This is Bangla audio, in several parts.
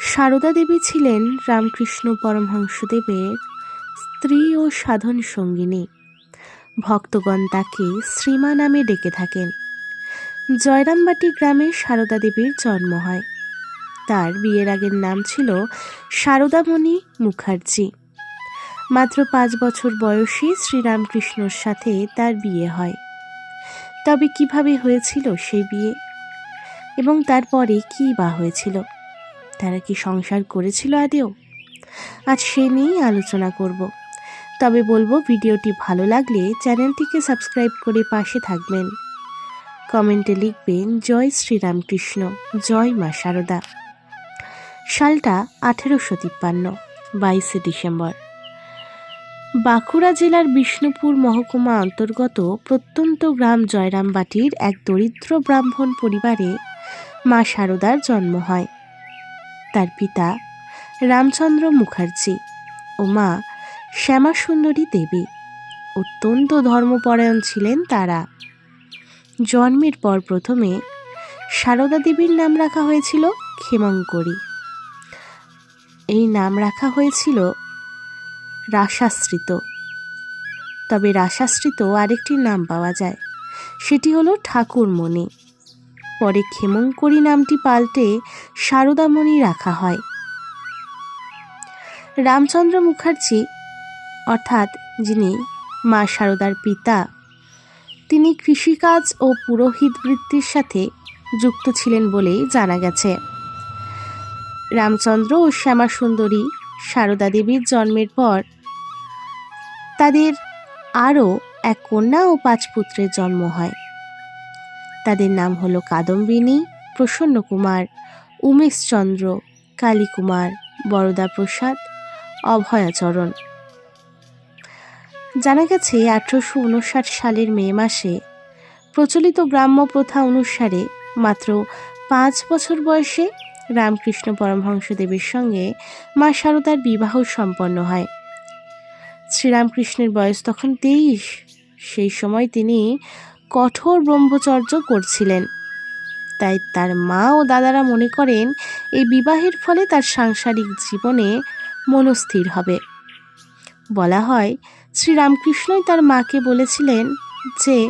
সারদা দেবী ছিলেন রামকৃষ্ণ পরমহংসদেবের স্ত্রী ও সাধন সঙ্গিনী। ভক্তগণ তাকে শ্রীমা নামে ডেকে থাকেন। জয়রামবাটি গ্রামে সারদা দেবীর জন্ম হয়। তার বিয়ের আগের নাম ছিল সারদামণি মুখার্জি। মাত্র পাঁচ বছর বয়সী শ্রীরামকৃষ্ণর সাথে তার বিয়ে হয়। তবে কীভাবে হয়েছিল সেই বিয়ে? এবং তারপরে কী বা হয়েছিল? তারা কি সংসার করেছিল আদেও? আজ সে নিয়েই আলোচনা করব। তবে বলব ভিডিওটি ভালো লাগলে চ্যানেলটিকে সাবস্ক্রাইব করে পাশে থাকবেন। কমেন্টে লিখবেন, জয় শ্রীরামকৃষ্ণ, জয় মা শারদা। সালটা আঠেরোশো তিপ্পান্ন, বাইশে ডিসেম্বর। বাঁকুড়া জেলার বিষ্ণুপুর মহকুমা অন্তর্গত প্রত্যন্ত গ্রাম জয়রামবাটির এক দরিদ্র ব্রাহ্মণ পরিবারে মা শারদার জন্ম হয়। তার পিতা রামচন্দ্র মুখার্জি ও মা শ্যামাসুন্দরী দেবী। অত্যন্ত ধর্মপরায়ণ ছিলেন তারা। জন্মের পর প্রথমে সারদা দেবীর নাম রাখা হয়েছিল ক্ষেমঙ্করী। এই নাম রাখা হয়েছিল রাসাশ্রিত। তবে রাসাশ্রিত আরেকটি নাম পাওয়া যায়, সেটি হলো ঠাকুরমণি। পরে ক্ষেমঙ্করী নামটি পাল্টে সারদামণি রাখা হয়। রামচন্দ্র মুখার্জি, অর্থাৎ যিনি মা সারদার পিতা, তিনি কৃষিকাজ ও পুরোহিত বৃত্তির সাথে যুক্ত ছিলেন বলেই জানা গেছে। রামচন্দ্র ও শ্যামা সুন্দরী সারদা দেবীর জন্মের পর তাদের আরও এক কন্যা ও পাঁচ পুত্রের জন্ম হয়। তাদের নাম হলো কাদম্বিনী প্রসন্ন কুমার উমেশচন্দ্র, কালীকুমার বরদা প্রসাদ অভয়াচরণ। জানা গেছে আঠারোশো উনষাট সালের মে মাসে প্রচলিত গ্রাম্য প্রথা অনুসারে মাত্র পাঁচ বছর বয়সে রামকৃষ্ণ পরমহংসদেবের সঙ্গে মা শারদার বিবাহ সম্পন্ন হয়। শ্রীরামকৃষ্ণের বয়স তখন তেইশ। সেই সময় তিনি কঠোর ব্রহ্মচর্য করছিলেন। তাই তার মা ও দাদারা মনে করেন, এই বিবাহের ফলে তার সাংসারিক জীবনে মনস্থির হবে। বলা হয়, শ্রীরামকৃষ্ণই তার মাকে বলেছিলেন যে,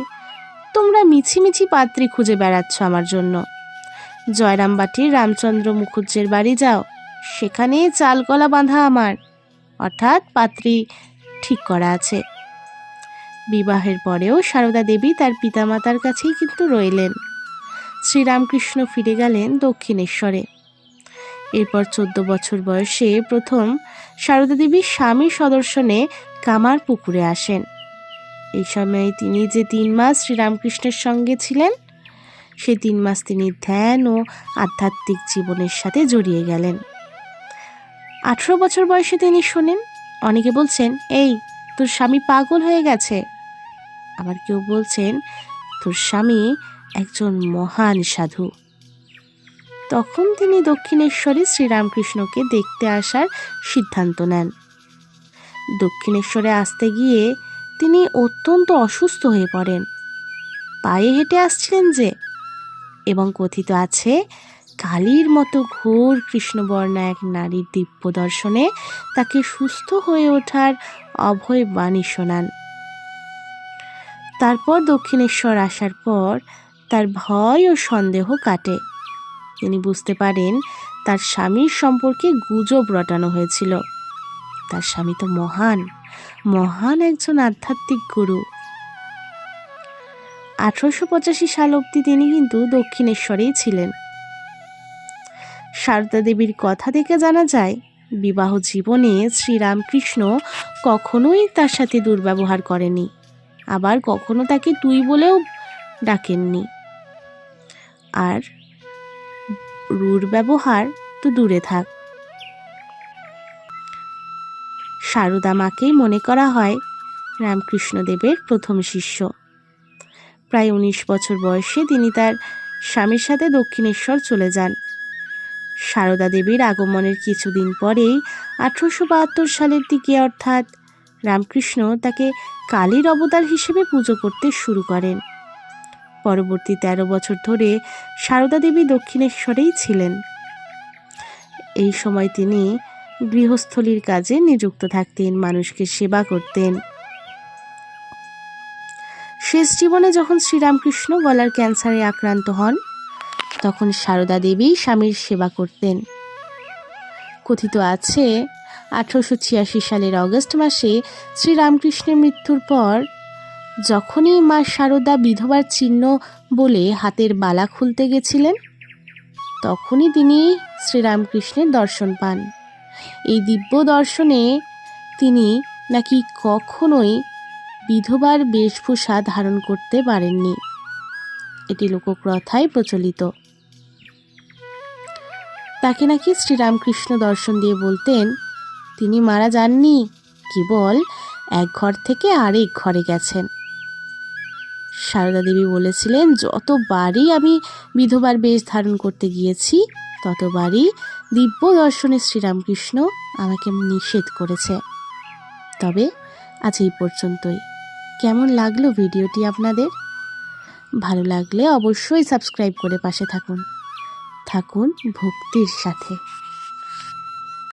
তোমরা মিছিমিছি পাত্রী খুঁজে বেড়াচ্ছ আমার জন্য। জয়রামবাটির রামচন্দ্র মুখুজ্জের বাড়ি যাও সেখানে চালকলা বাঁধা আমার। অর্থাৎ পাত্রী ঠিক করা আছে। বিবাহের পরেও সারদা দেবী তার পিতামাতার কাছেই কিন্তু রইলেন। শ্রীরামকৃষ্ণ ফিরে গেলেন দক্ষিণেশ্বরে। এরপর চোদ্দ বছর বয়সে প্রথম সারদা দেবী স্বামী সদর্শনে কামার পুকুরে আসেন। এই সময় তিনি যে তিন মাস শ্রীরামকৃষ্ণের সঙ্গে ছিলেন, সে তিন মাস তিনি ধ্যান ও আধ্যাত্মিক জীবনের সাথে জড়িয়ে গেলেন। আঠেরো বছর বয়সে তিনি শোনেন, অনেকে বলছেন, এই, তোর স্বামী পাগল হয়ে গেছে। আবার কেউ বলছেন, তোর স্বামী একজন মহান সাধু। তখন তিনি দক্ষিণেশ্বরে শ্রীরামকৃষ্ণকে দেখতে আসার সিদ্ধান্ত নেন। দক্ষিণেশ্বরে আসতে গিয়ে তিনি অত্যন্ত অসুস্থ হয়ে পড়েন। পায়ে হেঁটে আসছিলেন যে, এবং কথিত আছে, কালীর মতো ঘোর কৃষ্ণবর্ণা এক নারীর দিব্য দর্শনে তাকে সুস্থ হয়ে ওঠার অভয় বাণী শোনান। তারপর দক্ষিণেশ্বর আসার পর তার ভয় ও সন্দেহ কাটে। তিনি বুঝতে পারেন তার স্বামীর সম্পর্কে গুজব রটানো হয়েছিল। তার স্বামী তো মহান মহান একজন আধ্যাত্মিক গুরু। আঠারোশো পঁচাশি সাল অবধি তিনি কিন্তু দক্ষিণেশ্বরেই ছিলেন। সারদা দেবীর কথা থেকে জানা যায়, বিবাহ জীবনে শ্রীরামকৃষ্ণ কখনোই তার সাথে দুর্ব্যবহার করেনি। আবার কখনো তাকে তুই বলেও ডাকেননি। আর রুর ব্যবহার তো দূরে থাক। সারদা মাকেই মনে করা হয় রামকৃষ্ণদেবের প্রথম শিষ্য। প্রায় উনিশ বছর বয়সে তিনি তার স্বামীর সাথে দক্ষিণেশ্বর চলে যান। সারদা দেবীর আগমনের কিছুদিন পরেই আঠারোশো বাহাত্তর সালের দিকে অর্থাৎ রামকৃষ্ণ তাকে কালীর অবতার হিসেবে পুজো করতে শুরু করেন। পরবর্তী তেরো বছর ধরে সারদা দেবী দক্ষিণেশ্বরেই ছিলেন। এই সময় তিনি গৃহস্থলীর কাজে নিযুক্ত থাকতেন, মানুষকে সেবা করতেন। শেষ জীবনে যখন শ্রীরামকৃষ্ণ গলার ক্যান্সারে আক্রান্ত হন, তখন সারদা দেবী স্বামীর সেবা করতেন। কথিত আছে আঠারোশো ছিয়াশি সালের অগস্ট মাসে শ্রীরামকৃষ্ণের মৃত্যুর পর যখনই মা সারদা বিধবার চিহ্ন বলে হাতের বালা খুলতে গেছিলেন, তখনই তিনি শ্রীরামকৃষ্ণের দর্শন পান। এই দিব্য দর্শনে তিনি নাকি কখনোই বিধবার বেশভূষা ধারণ করতে পারেননি। এটি লোককথায় প্রচলিত। তাকে নাকি শ্রীরামকৃষ্ণ দর্শন দিয়ে বলতেন তিনি মারা যাননি? কেবল এক ঘর থেকে আরেক ঘরে গেছেন। সারদা দেবী বলেছিলেন, যতবারই আমি বিধবার বেশ ধারণ করতে গিয়েছি, ততবারই দিব্য দর্শনে শ্রীরামকৃষ্ণ আমাকে নিষেধ করেছে। তবে আজ এই পর্যন্তই। কেমন লাগল ভিডিওটি আপনাদের? ভালো লাগলে অবশ্যই সাবস্ক্রাইব করে পাশে থাকুন। থাকুন ভক্তির সাথে।